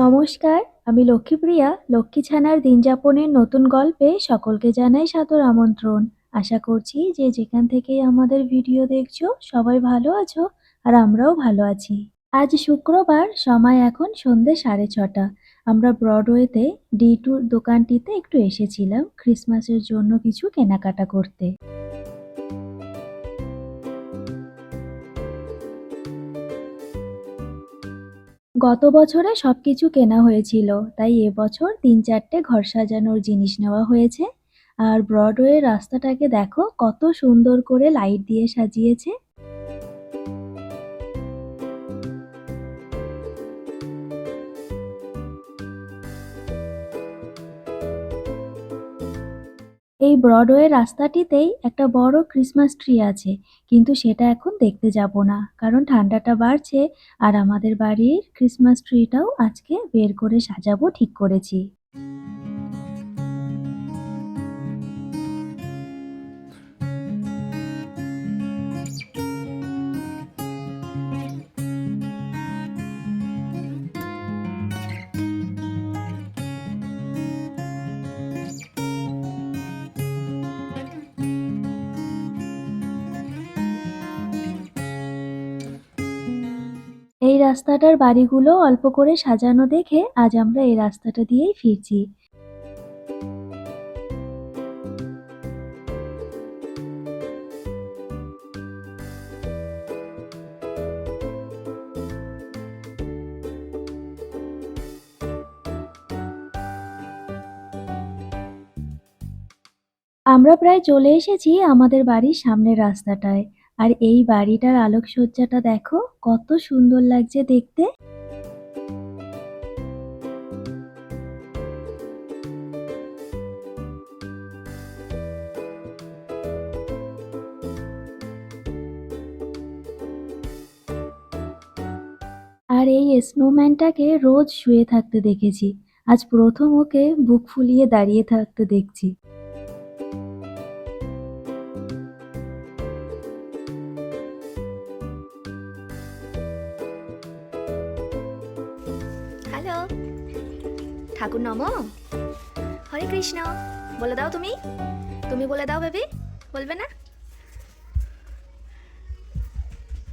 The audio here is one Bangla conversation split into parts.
নমস্কার, আমি লক্ষ্মীপ্রিয়া, লক্ষ্মী ছানার দিনযাপনের নতুন গল্পে সকলকে জানাই সাদর আমন্ত্রণ। আশা করছি যে যেখান থেকেই আমাদের ভিডিও দেখছ, সবাই ভালো আছো আর আমরাও ভালো আছি। আজ শুক্রবার, সময় এখন সন্ধে সাড়ে ছটা। আমরা ব্রডওয়েতে ডি টুর দোকানটিতে একটু এসেছিলাম ক্রিসমাসের জন্য কিছু কেনাকাটা করতে। গত বছরে সব কিছু কেনা হয়েছিল, তাই এবছর তিন চারটে ঘর সাজানোর জিনিস নেওয়া হয়েছে। আর ব্রডওয়ে রাস্তাটাকে দেখো, কত সুন্দর করে লাইট দিয়ে সাজিয়েছে। এই ব্রডওয়ে রাস্তাটিতেই একটা বড় ক্রিসমাস ট্রি আছে। কিন্তু সেটা এখন দেখতে যাব না, কারণ ঠান্ডাটা বাড়ছে আর আমাদের বাড়ির ক্রিসমাস ট্রিটাও আজকে বের করে সাজাবো ঠিক করেছি। রাস্তাটার বাড়িগুলো অল্প করে সাজানো দেখে আজ আমরা এই রাস্তাটা দিয়েই ফিরছি। আমরা প্রায় চলে এসেছি আমাদের বাড়ির সামনের রাস্তাটায়। আর এই বাড়িটার আলোকসজ্জাটা দেখো, কত সুন্দর লাগছে দেখতে। আর এই স্নোম্যানটাকে রোজ শুয়ে থাকতে দেখেছি। আজ প্রথম ওকে বুক ফুলিয়ে দাঁড়িয়ে থাকতে দেখছি। নম হরে কৃষ্ণ। বলে দাও তুমি। তুমি বলে দাও বেবি। বলবে না?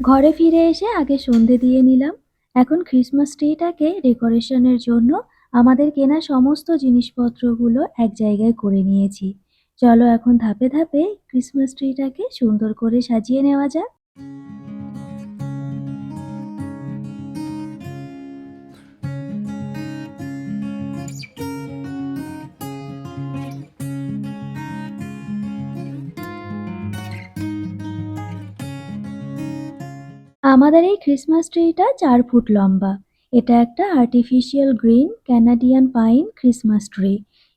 ঘরে ফিরে এসে আগে সন্ধে দিয়ে নিলাম। এখন ক্রিসমাস ট্রিটাকে ডেকোরেশনের জন্য আমাদের কেনা সমস্ত জিনিসপত্রগুলো এক জায়গায় করে নিয়েছি। চলো এখন ধাপে ধাপে ক্রিসমাস ট্রিটাকে সুন্দর করে সাজিয়ে নেওয়া যাক। আমাদের এই ক্রিসমাস ট্রিটা চার ফুট লম্বা। এটা একটা artificial green Canadian pine Christmas tree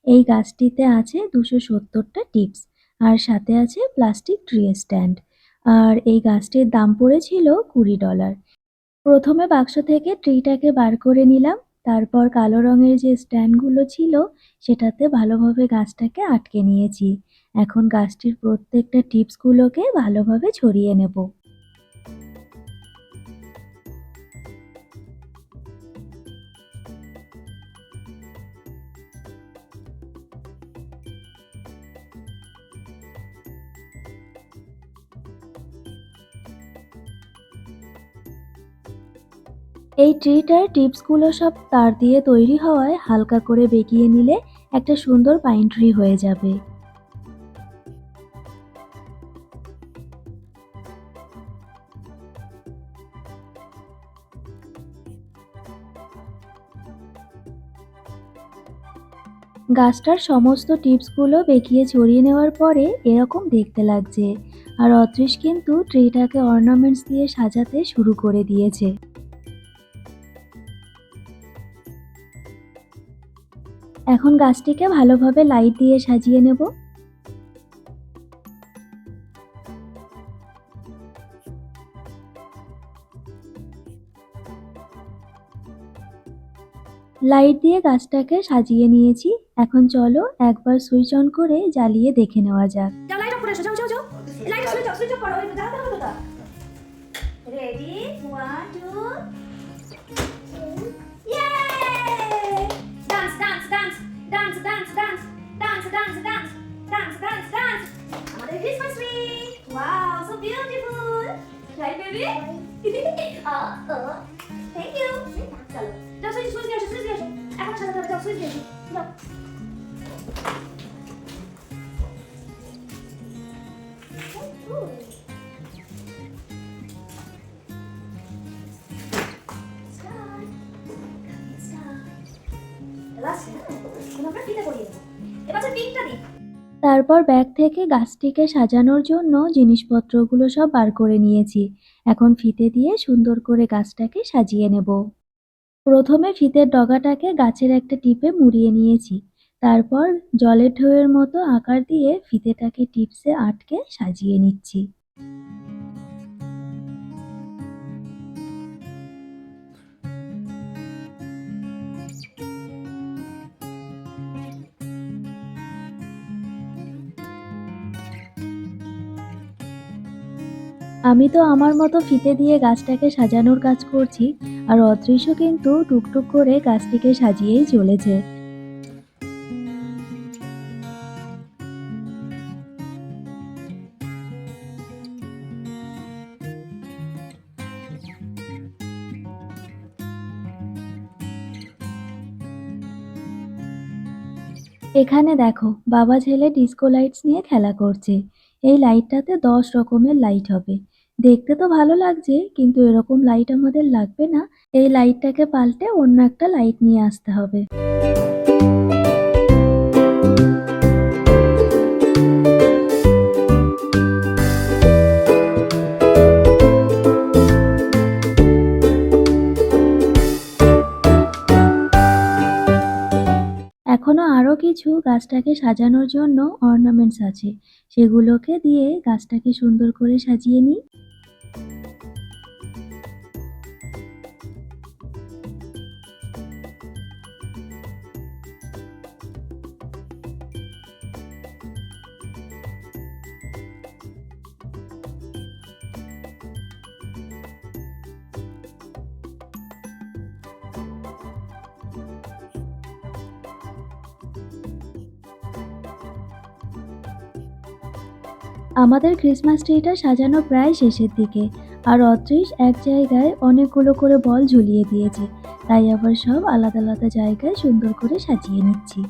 এই গাছটিতে আছে দুশো সত্তরটা টিপস আর সাথে আছে প্লাস্টিক ট্রি স্ট্যান্ড আর এই গাছটির দাম পড়েছিল কুড়ি ডলার প্রথমে বাক্স থেকে ট্রিটাকে বার করে নিলাম। তারপর কালো রঙের যে স্ট্যান্ডগুলো ছিল, সেটাতে ভালোভাবে গাছটাকে আটকে নিয়েছি। এখন গাছটির প্রত্যেকটা টিপসগুলোকে ভালোভাবে ছড়িয়ে নেব। এই ট্রিটার টিপসগুলো সব তার দিয়ে তৈরি হওয়ায় হালকা করে বেঁকিয়ে নিলে একটা সুন্দর পাইন ট্রি হয়ে যাবে। গাছটার সমস্ত টিপসগুলো বেঁকিয়ে ছড়িয়ে নেওয়ার পরে এরকম দেখতে লাগছে। আর অত্রিশ কিন্তু ট্রিটাকে অর্নামেন্টস দিয়ে সাজাতে শুরু করে দিয়েছে। এখন গাছটিকে ভালোভাবে লাইট দিয়ে সাজিয়ে নেব। লাইট দিয়ে গাছটাকে সাজিয়ে নিয়েছি। এখন চলো একবার সুইচ অন করে জ্বালিয়ে দেখে নেওয়া যাক। লাইট অফ করে যাও যাও যাও। লাইট সুইচ অফ করো জ্বালাতে হবে তারপর ব্যাগ থেকে গাছটিকে সাজানোর জন্য জিনিসপত্রগুলো সব বার করে নিয়েছি। এখন ফিতে দিয়ে সুন্দর করে গাছটাকে সাজিয়ে নেব। প্রথমে ফিতের ডগাটাকে গাছের একটা টিপে মুড়িয়ে নিয়েছি। তারপর জলের ঢেউয়ের মতো আকার দিয়ে ফিতেটাকে টিপসে আটকে সাজিয়ে নিচ্ছি। আমি তো আমার মতো ফিতে দিয়ে গাছটাকে সাজানোর কাজ করছি, আর অদৃশ্য কিন্তু টুকটুক করে গাছটিকে সাজিয়েই চলেছে। এখানে দেখো, বাবা ছেলে ডিস্কো লাইটস নিয়ে খেলা করছে। এই লাইটটাতে দশ রকমের লাইট হবে। দেখতে তো ভালো লাগছে, কিন্তু এরকম লাইট আমাদের লাগবে না। এই লাইটটাকে পাল্টে অন্য একটা লাইট নিয়ে আসতে হবে। এখনও আরও কিছু গাছটাকে সাজানোর জন্য অর্নামেন্টস আছে। সেগুলোকে দিয়ে গাছটাকে সুন্দর করে সাজিয়ে নিই। আমাদের ক্রিসমাস ট্রিটা সাজানো প্রায় শেষের দিকে, আর অত্রিশ এক জায়গায় অনেকগুলো করে বল ঝুলিয়ে দিয়েছে, তাই আবার সব আলাদা আলাদা জায়গায় সুন্দর করে সাজিয়ে নিচ্ছি।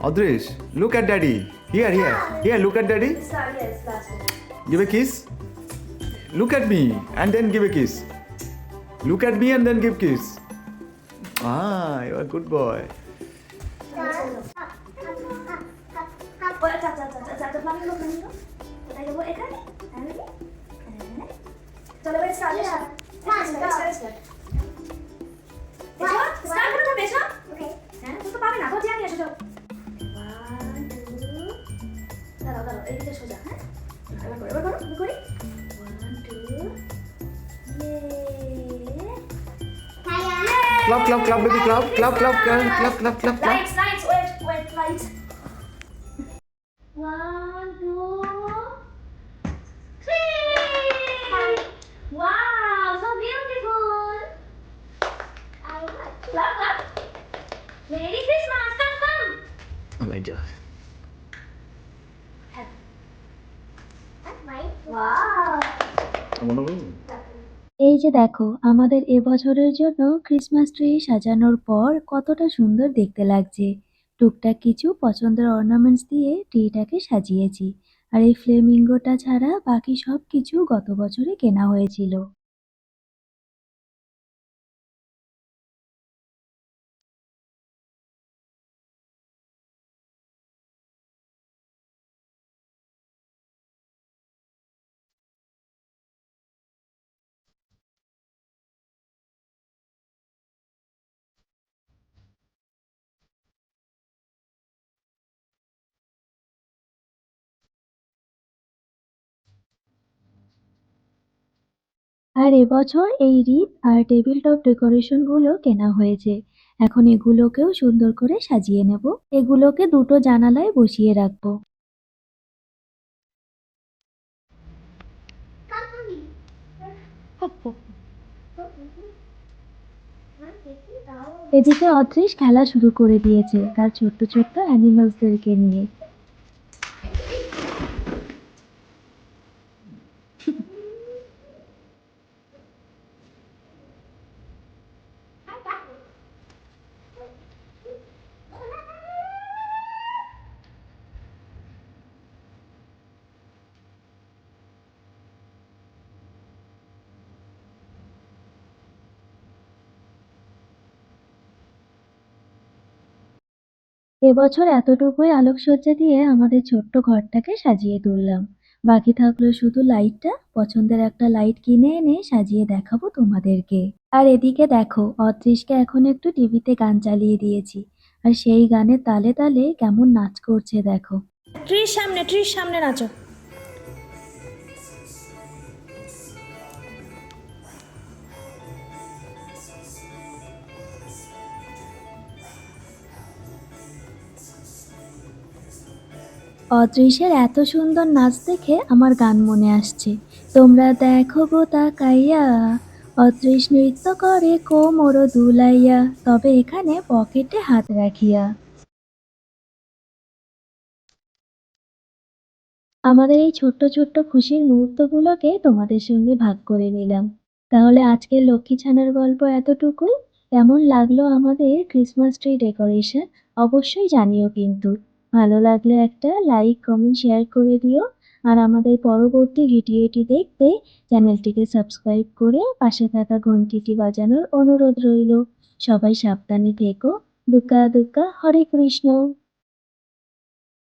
Adrish, look at daddy. Here, here, here, look at daddy. Sorry, yes, last one. Give a kiss. Look at me and then give a kiss. Look at me and then give kiss. Ah, you're a good boy. দাঁড়াও দাঁড়াও এইদিকে সোজা হ্যাঁ এবার করো এবার করো আমি করি one two Clap, clap, clap, baby, clap, clap, clap, clap, clap, clap, clap, clap. Lights, lights, wait, wait, lights. One, two, three. Wow, so beautiful. I like. Clap, clap. Merry Christmas, come, come. Oh my God. এই যে দেখো, আমাদের এবছরের জন্য ক্রিসমাস ট্রি সাজানোর পর কতটা সুন্দর দেখতে লাগছে। টুকটাক কিছু পছন্দের অর্নামেন্টস দিয়ে ট্রিটাকে সাজিয়েছি। আর এই ফ্লেমিঙ্গোটা ছাড়া বাকি সব কিছু গত বছরে কেনা হয়েছিল। আর এবছর এই রিপ আর টেবিল টপ ডেকোরেশনগুলো কেনা হয়েছে। এখন এগুলোকেও সুন্দর করে সাজিয়ে নেব। এগুলোকে দুটো জানালায় বসিয়ে রাখব। এদিকে অদৃশ খেলা শুরু করে দিয়েছে তার ছোট্ট ছোট্ট অ্যানিমালসদেরকে নিয়ে। এবছর এতটুকুই আলোকসজ্জা দিয়ে আমাদের ছোট্ট ঘরটাকে সাজিয়ে তুললাম। বাকি থাকল শুধু লাইটটা, পছন্দের একটা লাইট কিনে এনে সাজিয়ে দেখাবো তোমাদেরকে। আর এদিকে দেখো, অদৃশকে এখন একটু টিভিতে গান চালিয়ে দিয়েছি। আর সেই গানে তালে তালে কেমন নাচ করছে দেখো। ট্রির সামনে ট্রির সামনে নাচো। অদৃশ্যের এত সুন্দর নাচ দেখে আমার গান মনে আসছে। তোমরা দেখো গো তাকাইয়া অদৃশ নৃত্য করে কোমর দুলাইয়া, তবে এখানে পকেটে হাত রাখিয়া। আমাদের এই ছোট্ট ছোট্ট খুশির মুহূর্তগুলোকে তোমাদের সঙ্গে ভাগ করে নিলাম। তাহলে আজকের লক্ষ্মী ছানার গল্প এতটুকুই। কেমন লাগল আমাদের ক্রিসমাস ট্রি ডেকোরেশন অবশ্যই জানিও কিন্তু। ভালো লাগলে একটা লাইক কমেন্ট শেয়ার করে দিও। আর আমাদের পরবর্তী ভিডিওটি দেখতে চ্যানেলটিকে সাবস্ক্রাইব করে পাশে থাকা ঘন্টিটি বাজানোর অনুরোধ রইল। সবাই সাবধানে থেকো। দুকা দুকা, হরে কৃষ্ণ।